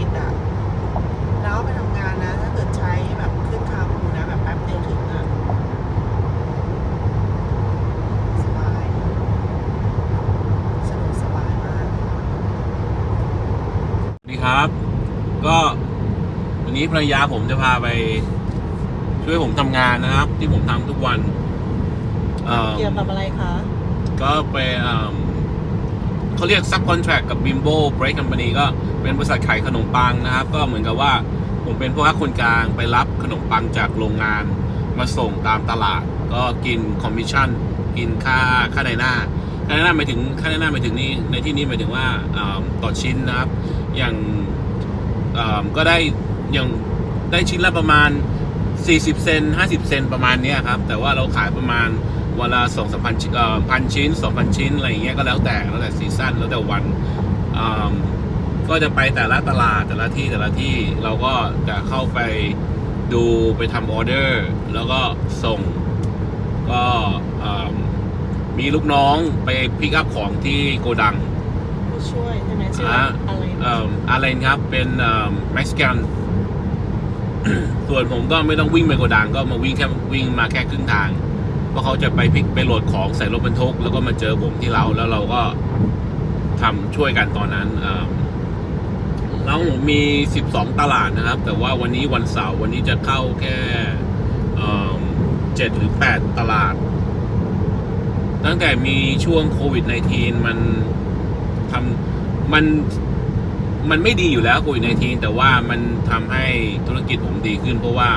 ติดอะ แล้วไปทำงานนะ ถ้าเกิดใช้แบบขึ้นคาร์พูลนะแบบแป๊บเดียวถึงอะสบายสะดวกสบายมาก สวัสดีครับ ก็วันนี้ภรรยาผมจะพาไป ช่วยผมทำงานนะครับ ที่ผมทำทุกวันเอ่อเกี่ยวกับอะไรคะ ก็ไปเอิ่ม เขาเรียก subcontract กับ Bimbo Break Company ก็เป็นบริษัทขายขนมปังนะครับ ก็เหมือนกับว่าผมเป็นพวกคนกลางไปรับขนมปังจากโรงงานมาส่งตามตลาด ก็กินคอมมิชชั่น กินค่าค่าในหน้าค่าในหน้าหมายถึงค่าในหน้าหมายถึงนี่ในที่นี้หมายถึงว่าต่อชิ้นนะครับ อย่างก็ได้อย่างได้ชิ้นละประมาณ 40 เซน 50 เซนประมาณนี้ครับ แต่ว่าเราขายประมาณ วันละสองสามพันชิ้นเอ่อพันชิ้นสองพันชิ้นอะไรอย่างเงี้ยก็แล้วแต่แล้วแต่ซีซั่นแล้วแต่วันอืมก็จะไปแต่ละตลาดแต่ละที่แต่ละที่เราก็จะเข้าไปดูไปทำออเดอร์ แล้วก็ส่งก็อืมมีลูกน้องไปพิกอัพของที่โกดังผู้ช่วยใช่ไหมชื่ออ่าอะไรเอ่ออะไรครับเป็นเม็กซิกันส่วนผมก็ไม่ต้องวิ่งไปโกดังก็มาวิ่งแค่วิ่งมาแค่ครึ่งทาง เพราเขาจะไปพิกไปโหลดของใส่รถบรรทุกแล้วก็มาเจอผมที่เราแล้วเราก็ทำช่วยกันตอนนั้นเอ่อแล้วผมมี 12 ตลาดนะครับ แต่ว่าวันนี้วันเสาร์วันนี้จะเข้าแค่เอ่อ7หรือ 8 ตลาด ตั้งแต่มีช่วงโควิด -19 มันทำมันมันไม่ดีอยู่แล้วโควิด -19 แต่ว่ามันทำให้ธุรกิจผมดีขึ้นเพราะว่า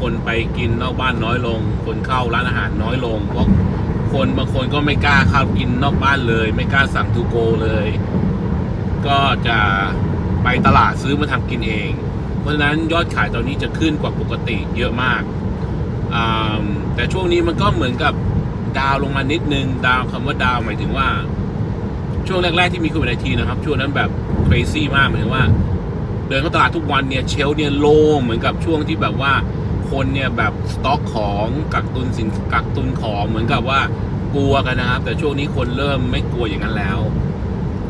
คนไปกินนอกบ้านน้อยลง คนเข้าร้านอาหารน้อยลงเพราะคนบางคนก็ไม่กล้าเข้ากินนอกบ้านเลย ไม่กล้าสั่งทูโกเลย ก็จะไปตลาดซื้อมาทำกินเอง เพราะฉะนั้นยอดขายตอนนี้จะขึ้นกว่าปกติเยอะมาก แต่ช่วงนี้มันก็เหมือนกับดาวลงมานิดนึง ดาวคำว่าดาวหมายถึงว่า ช่วงแรก ๆ ที่มีโควิดทีนะครับ ช่วงนั้นแบบ crazy มากหมายถึงว่า เดินเข้าตลาดทุกวันเนี่ยเชลเนี่ยโล่งเหมือนกับช่วงที่แบบว่า คนเนี่ยแบบสต็อกของกักตุนสินกักตุนของเหมือนกับว่ากลัวกันนะครับ แต่ช่วงนี้คนเริ่มไม่กลัวอย่างนั้นแล้ว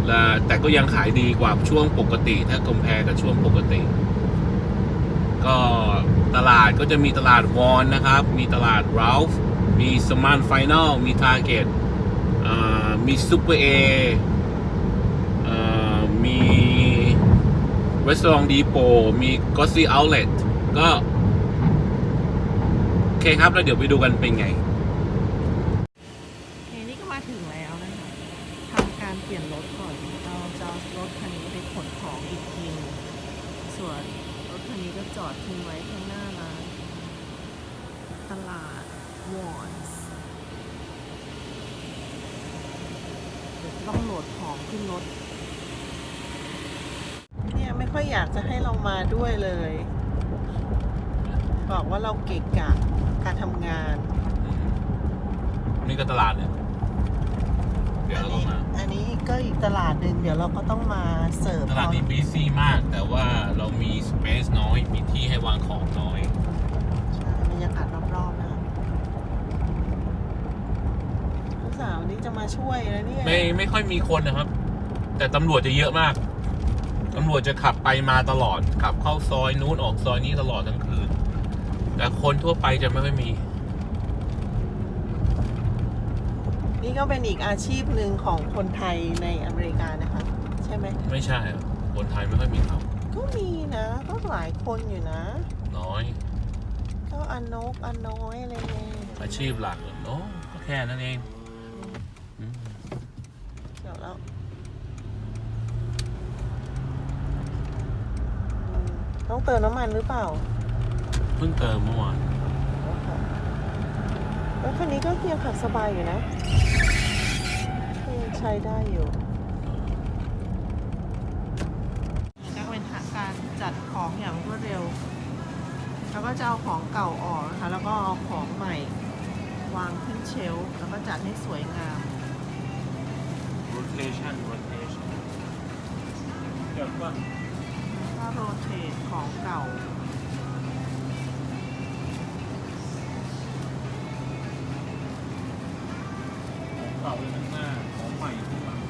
และแต่ก็ยังขายดีกว่าช่วงปกติ ถ้าคอมเพกับช่วงปกติ ก็ตลาดก็จะมีตลาดวอนนะครับ มีตลาดราฟมีสมานไฟแนลมีทาร์เก็ตมีซูเปอร์เอมีรีสอร์ทดีโปมีก็ซี่เอาเลตก็ เคครับแล้วเดี๋ยวไปดูกันเป็นไงโอเคนี่ก็มาถึงแล้วนะคะทำการเปลี่ยนรถก่อนเราจะเอารถคันนี้ไปขนของอีกทีหนึงส่วนรถคันนี้ก็จอดทิ้งไว้ข้างหน้าร้านตลาดวอนส์เดี๋ยวต้องโหลดของขึ้นรถ เนี่ยไม่ค่อยอยากจะให้เรามาด้วยเลย บอกว่าเราเกะกะ การทำงาน นี่ก็ตลาดเนี่ย เดี๋ยวอัเราก็นี้มา อันนี้ก็อีกตลาดหนึ่งเดี๋ยวเราก็ต้องมาเสิร์ฟตลาดนี้บีซี่มาก แต่ว่าเรามีสเปซน้อย มีที่ให้วางของน้อย ใช่บรรยากาศรอบๆนะครับลูกสาวนี่จะมาช่วยแล้วเนี่ยไม่ไม่ค่อยมีคนนะครับ แต่ตำรวจจะเยอะมาก ตำรวจจะขับไปมาตลอด ขับเข้าซอยนู้นออกซอยนี้ตลอดทั้งคืน แต่คนทั่วไปจะไม่ค่อยมี นี่ก็เป็นอีกอาชีพหนึ่งของคนไทยในอเมริกานะคะ ใช่ไหม ไม่ใช่อะคนไทยไม่ค่อยมีทก็มีนะก็หลายคนอยู่นะำน้อย ก็อันนกอันน้อยอะไรเงี้ยอาชีพหลักเนาะก็แค่นั้นเองอืมเดี๋ยวแล้วอืมต้องเติมน้ำมันหรือเปล่า เพิ่งเติมเมื่อวานเออแล้วคันนี้ก็ยังขับสบายอยู่นะยังใช้ได้อยู่ก็เป็นการจัดของอย่างรวดเร็ว แล้วก็จะเอาของเก่าออกนะคะ แล้วก็เอาของใหม่ วางขึ้นเชลฟ์แล้วก็จัดให้สวยงาม rotation rotation เดี๋ยวก่อนก็โรเทตของเก่า ของเก่าอยู่ข้างหน้าของใหม่อยู่ข้างหลัง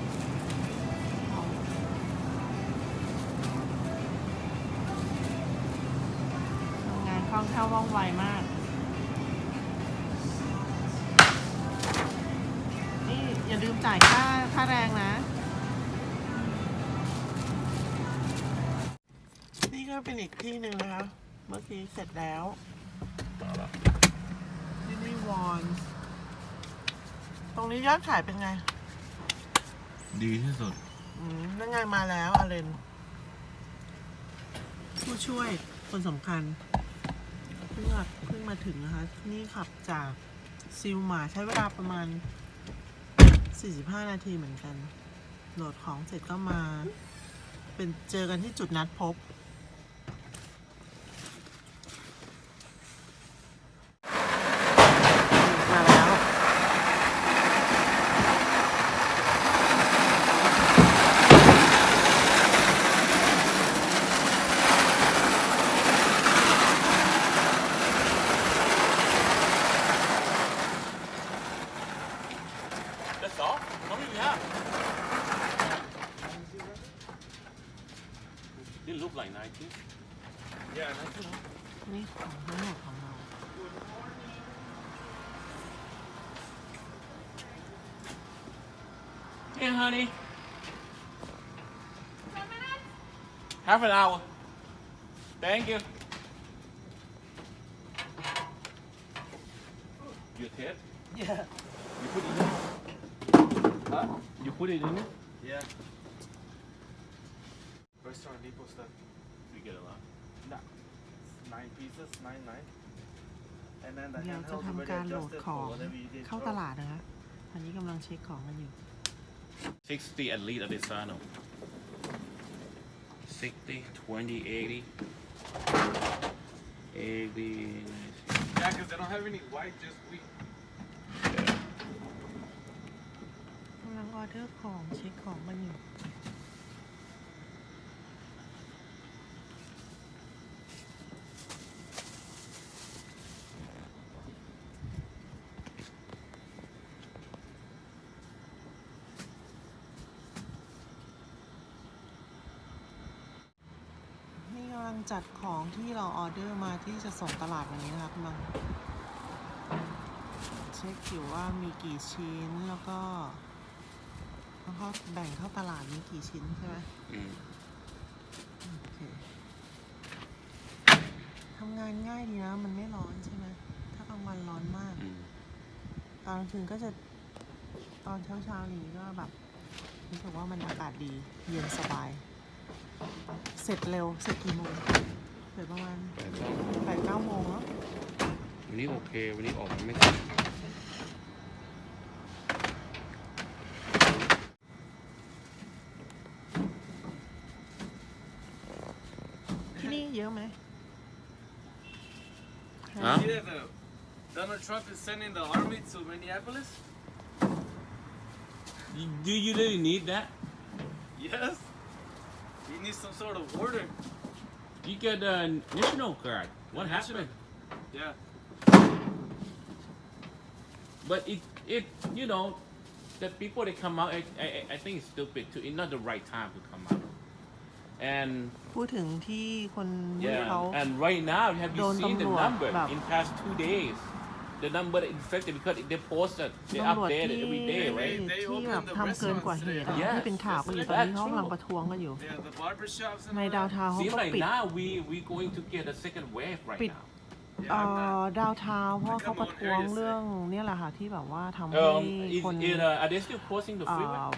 ทำงานคล่องแคล่วว่องไวมาก นี่อย่าลืมจ่ายค่าค่าแรงนะ นี่ก็เป็นอีกที่หนึ่งนะคะ เมื่อกี้เสร็จแล้วมาแล้วที่นี่วอน ตรงนี้ยอดขายเป็นไง ดีที่สุด อืมนั่นไงมาแล้วอาเลนผู้ช่วยคนสำคัญเพิ่งมาเพิ่งมาถึงนะคะ นี่ขับจากซิลมาใช้เวลาประมาณ 45 นาทีเหมือนกัน โหลดของเสร็จก็มา เป็นเจอกันที่จุดนัดพบ มาแล้ว That's all? How many you have? Didn't look like 19. Yeah, 19. นี่ของทั้งหมดของเรา Hey, honey. Half an hour. Thank you. Your tape? Yeah. You put it in? Huh? You put it in it? Yeah. Restaurant Depot stuff. We get a lot. Nah. Nine pieces, nine nine. And then the เดี๋ยวจะ handheld ทำ already การโหลด adjusted ของ for whatever you did. เข้าตลาดนะคะอันนี้กำลังเช็คของกันอยู่ 60 at least Adesano. 60, 20, 80. 80. Yeah, because they don't have any white, just wheat. Yeah. กำลังออเดอร์ของเช็คของกันอยู่ จัดของที่เราออเดอร์มาที่จะส่งตลาดวันนี้นะคะกำลังเช็คอยู่ว่ามีกี่ชิ้นแล้วก็แล้วก็แบ่งเข้าตลาดมีกี่ชิ้นใช่ไหม Mm. โอเคทำงานง่ายดีนะ มันไม่ร้อนใช่ไหมถ้ากลางวันร้อนมาก Mm. ตอนกลางคืนก็จะตอนเช้าเช้าๆนี้ก็แบบรู้สึกว่ามันอากาศดี เย็นสบาย เสร็จเร็ว เสร็จกี่โมง เสร็จประมาณแปดเก้าโมงแล้ว วันนี้โอเค วันนี้ออกมาไม่ทัน ที่นี่เยอะไหม Huh? See that the Donald Trump is sending the army to Minneapolis? Do you really need that? Yes. He needs some sort of order. You get a national guard. What Yeah, happened? Yeah. But it, it, you know, the people that come out, I, I, I think it's stupid too. It's not the right time to come out. And พูดถึงที่คนที่เขา yeah, and right now, have you Don't seen the tำรวจ number แบบ in past two days? The number that infected because they posted, they ตำรวจ update ที่ it every day, ที่ right? They ที่ opened แบบ the ทำเกินกว่าเหตุอะ Yes. ที่เป็นข่าวกันอยู่ตอนนี้ That's เขากำลัง true. ประท้วงกันอยู่ Yeah, the barber shops and ใน all ดาว that. ทาวน์เขา Seems ก็ like ปิด now we we going to get a second wave right ปิด now. เอ่ Yeah, I'm อ not. ดาวทาวน์เพราะว่าเขาประท้วง Come on, เรื่องเนี่ยแหละค่ะที่แบบว่าทำให้ Um, is, คน is, uh, are they still closing the เอ่ freeway? อ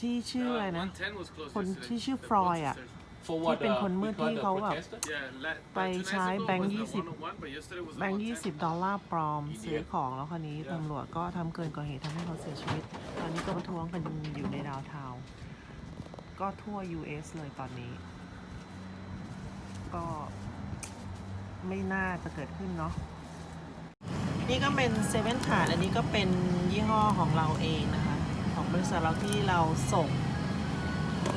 ที่ชื่ออะไรนะ 110 was closed คน yesterday. ที่ชื่อ The ฟรอยด์อะ protesters. For what ที่เป็นคนมืด because ที่เขาแบบ the protester? Yeah, let, ไป but two nights ใช้ ago แบงค์ was the ยี่สิบ one-on-one, but yesterday was the แบงค์ one ยี่สิบ ten. ดอลลาร์ปลอม Idiot ซื้อของแล้วคราวนี้ตำรวจก็ทำเกินกว่าเหตุทำให้เขาเสียชีวิต ตอนนี้ก็ประท้วงกันอยู่ในดาวน์ทาวน์ก็ทั่ว US เลยตอนนี้ ก็ไม่น่าจะเกิดขึ้นเนาะนี่ก็เป็นเซเว่นถาดอันนี้ก็เป็นยี่ห้อของเราเองนะคะ ของบริษัทเราที่เราส่ง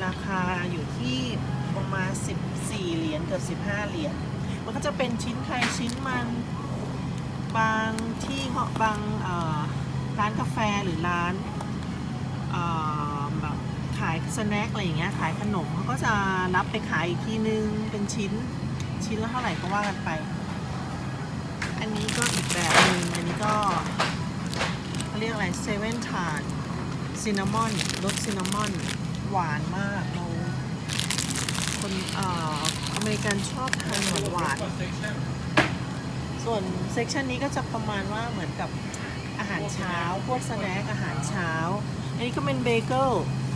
ราคาอยู่ที่ ประมา 14 เหรียญเกือบ15 เหรียญ มันก็จะเป็นชิ้นใครชิ้นมันบางที่เขาบางร้านกาแฟหรือร้านแบบขายสแน็คอะไรอย่างเงี้ยขายขนมเขาก็จะรับไปขายอีกทีนึงเป็นชิ้นชิ้นละเท่าไหร่ก็ว่ากันไป อันนี้ก็อีกแบบหนึ่งอันนี้ก็เขาเรียกอะไรเซเว่นทานซินนามอนรสซินนามอนหวานมากเรา คนเอ่อเมริกันชอบทานหวานหวานส่วนเซกชันนี้ก็จะประมาณว่าเหมือนกับอาหารเช้า พวกสแน็คอาหารเช้า อันนี้ก็เป็นเบเกิล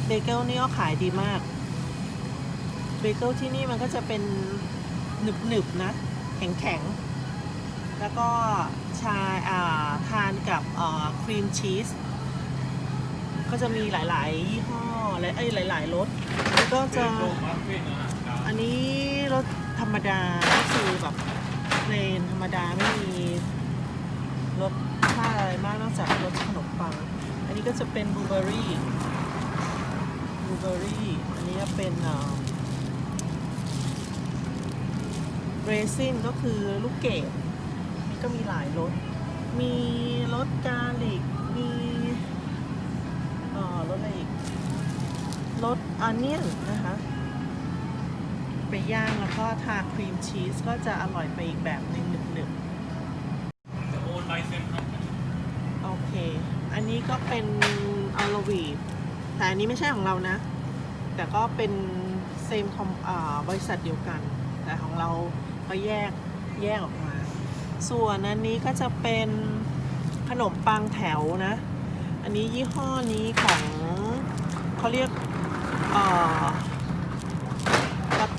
เบเกิลนี่ก็ขายดีมาก เบเกิลที่นี่มันก็จะเป็นหนึบๆนะแข็งๆ แล้วก็ชาอ่าทานกับครีมชีส ก็จะมีหลายๆยี่ห้อและไอ้หลายๆรสแล้วก็จะ อันนี้รสธรรมดาก็คือแบบเลนธรรมดาไม่มีรสชาอะไรมากนอกจากรสขนมปัง อันนี้ก็จะเป็นบลูเบอรี่บลูเบอรี่อันนี้จะเป็นเรซินก็คือลูกเกดนี่ก็มีหลายรส มีรสกาลิก มีอ่อรสอะไรอีกรสออนเนียนนะคะ ไปย่างแล้วก็ทาครีมชีสก็จะอร่อยไปอีกแบบหนึ่งหนึบๆโอเค อันนี้ก็เป็นอลวี แต่อันนี้ไม่ใช่ของเรานะ แต่ก็เป็นเซมคอมอ่าบริษัทเดียวกัน แต่ของเราก็แยกแยกออกมา ส่วนอันนี้ก็จะเป็นขนมปังแถวนะ อันนี้ยี่ห้อนี้ของเขาเรียกเอ่อ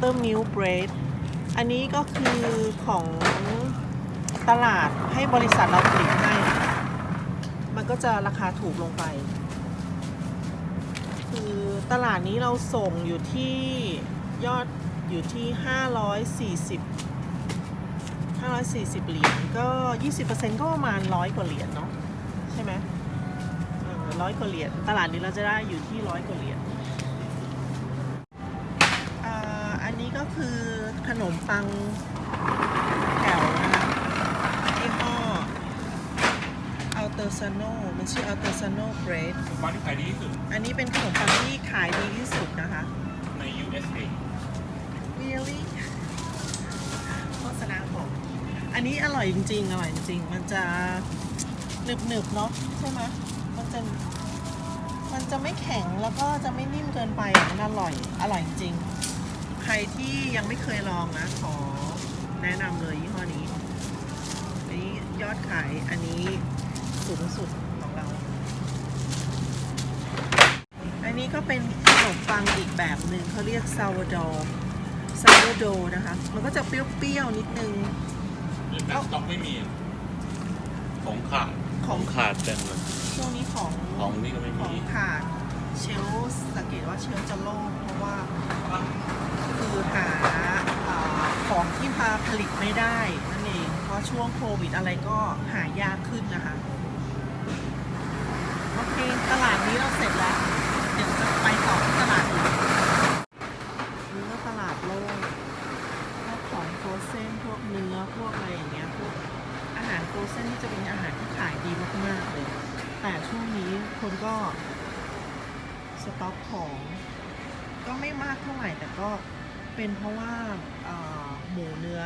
buttermilk bread อันนี้ก็คือของตลาดให้บริษัทเราผลิตให้ มันก็จะราคาถูกลงไป คือตลาดนี้เราส่งอยู่ที่ยอดอยู่ที่ 540 540 เหรียญก็ 20%ก็ประมาณร้อยกว่าเหรียญเนาะใช่ไหมร้อยกว่าเหรียญตลาดนี้เราจะได้อยู่ที่ร้อยกว่าเหรียญ ขนมปังแถวนะคะยี่ห้ออัลเตอร์ซานโนมันชื่ออัลเตอร์ซานโนเบรดปังที่ขายดีที่สุดอันนี้เป็นขนมปังที่ขายดีที่สุดนะคะ ใน USA really โฆษณาบอกอันนี้อร่อยจริงๆ อร่อยจริงๆ มันจะหนึบๆเนาะใช่ไหมมันจะมันจะไม่แข็งแล้วก็จะไม่นิ่มเกินไปอะมันอร่อย อร่อยจริง ใครที่ยังไม่เคยลองนะ ขอแนะนำเลยยี่ห้อนี้ อันนี้ยอดขายอันนี้สูงสุดของเรา อันนี้ก็เป็นขนมปังอีกแบบหนึ่งเขาเรียกซาวดอร์ซาวโดนะคะ มันก็จะเปรี้ยวๆนิดนึงแต่สต็อกไม่มีของขาดของขาดเต็มเลยช่วงนี้ของของนี่ก็ไม่ขอมีงขาดเชลฟ์สังเกตว่าเชลฟ์จะโล่งเพราะว่า คือหาอของที่มาผลิตไม่ได้นั่นเอง เพราะช่วงโควิดอะไรก็หายากขึ้นนะคะ โอเคตลาดนี้เราเสร็จแล้ว เดี๋ยวจะไปต่อที่ตลาดอื่นนี่ก็ตลาดโล่งพวกของโฟรเซนพวกเนื้อพวกอะไรอย่างเงี้ยพวกอาหารโฟรเซนที่จะเป็นอาหารที่ขายดีมากๆเลย แต่ช่วงนี้คนก็สต็อกของ ก็ไม่มากเท่าไหร่แต่ก็ เป็นเพราะว่าหมูเนื้อ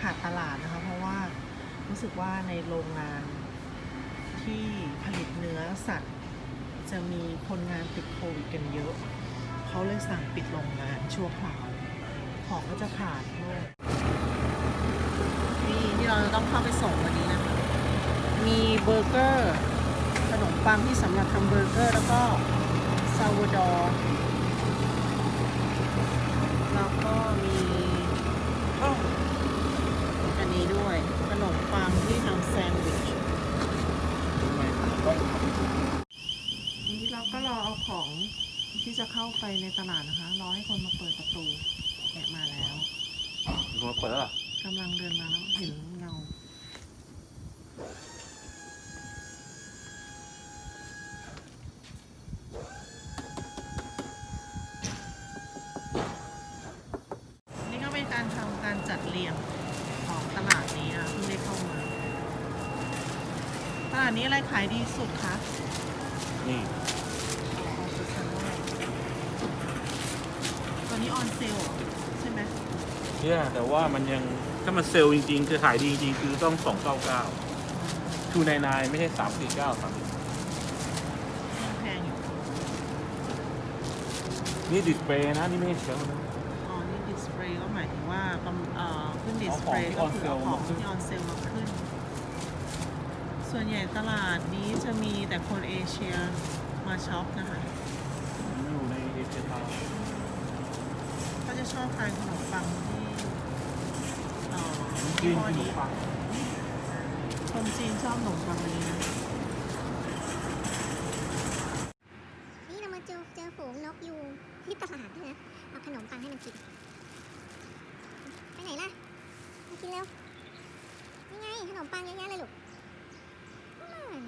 ขาดตลาดนะคะ เพราะว่ารู้สึกว่าในโรงงานที่ผลิตเนื้อสัตว์ จะมีคนงานติดโควิดกันเยอะ เขาเลยสั่งปิดโรงงานชั่วคราวของก็จะขาดด้วยนี่ที่เราจะต้องเข้าไปส่งวันนี้นะคะ มีเบอร์เกอร์ ขนมปังที่สำหรับทำเบอร์เกอร์ แล้วก็ซาวดอร์ ก็มีอ้ออันนี้ด้วย ขนมปังที่ทำแซนด์วิชนี้เราก็รอเอาของที่จะเข้าไปในตลาดนะคะ รอให้คนมาเปิดประตูแกะมาแล้วมาเปิดแล้วเหรอกำลังเดินมาแล้วเห็นเงานี่ก็เป็นการทำการจัดเรียงของตลาดนี้นะเพิ่งได้เข้ามา ตลาดนี้อะไรขายดีสุดคะนี่ตอนนี้ออนเซลใช่ไหมเนี่ยแต่ว่ามันยังถ้ามันเซลล์จริงๆ คือขายดีจริงๆ คือต้องสองเก้าเก้าทูนายนายไม่ใช่สามสี่เก้าสามยังแพงอยู่นี่ดิสเพลย์นะ นี่ไม่ใช่เชลฟ์นะ อ๋อนี่ดิสเพลย์ก็หมายถึงว่าประมเอ่อขึ้นดิสเพลย์เอาก็ของที่คือเอาของ on sale ที่ออนเซลมาขึ้นมาขึ้น ส่วนใหญ่ตลาดนี้จะมีแต่คนเอเชียมาช็อปนะคะ อยู่ในเอเชียทาวน์ก็จะชอบทานขนมปังที่เอ่อจียี่นห้อขนมนี้ปังคนจีนชอบขนมปังอันนี้นะนี่เรามาเจอเจอฝูงนกยูงที่ตลาดด้วยนะ เอาขนมปังให้มันกิน ไปไหนล่ะ มากินเร็ว นี่ไงขนมปังเยอะแยะเลยลูกอืม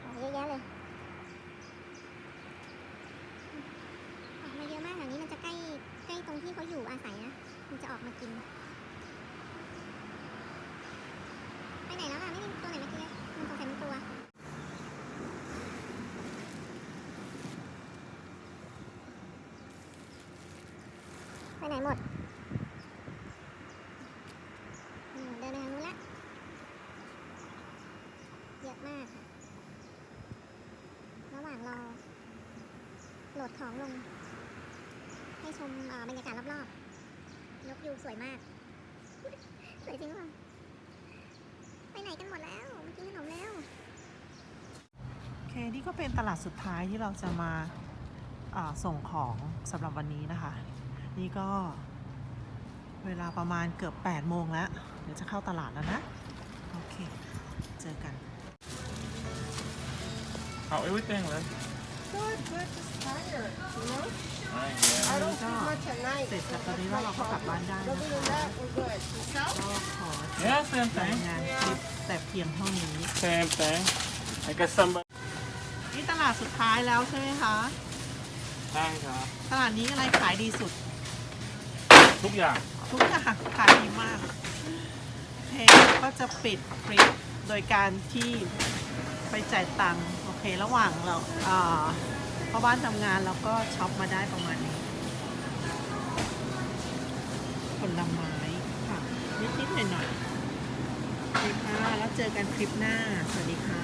โอ้เยอะแยะเลยออกมาเยอะมากแถวนี้มันจะใกล้ใกล้ตรงที่เขาอยู่อาศัยนะ มันจะออกมากิน ไปไหนแล้วล่ะ ไม่มีตัวไหนมากินเลยมันสงสัยมันกลัว ไหนหมดเดินไปทางนู้นละเยอะมากค่ะ ระหว่างรอโหลดของลง ให้ชมบรรยากาศรอบๆ นกยูงสวยมาก สวยจริงหรือเปล่าไปไหนกันหมดแล้วมากินขนมแล้วโอเค นี่ก็เป็นตลาดสุดท้ายที่เราจะมาอ่าส่งของสำหรับวันนี้นะคะ นี่ก็ เวลาประมาณเกือบ 8 โมงแล้ว เดี๋ยวจะเข้าตลาดแล้วนะ โอเค เจอกันเอา everything เลย Good, good, just tired, you know? ใช่ I don't sleep much at night. เสร็จจากตอนนี้แล้วเราก็กลับบ้านได้ Other นะ than คะ that, we're good. Yourself? ก็ขอ yeah same ราย thing งานคลิปแต่เพียงเท่านี้ same thing I got somebody นี่ตลาดสุดท้ายแล้วใช่ไหมคะใช่ครับตลาดนี้อะไรขายดีสุด ทุกอย่าง ทุกอย่างขายดีมากเพจก็จะปิดคลิปโดยการที่ไปจ่ายตังค์โอเคระหว่างเราอ่าเข้าบ้านทำงานแล้วก็ช็อปมาได้ประมาณนี้ผลไม้ค่ะนิดๆหน่อยๆโอเคค่ะแล้วเจอกันคลิปหน้า สวัสดีค่ะ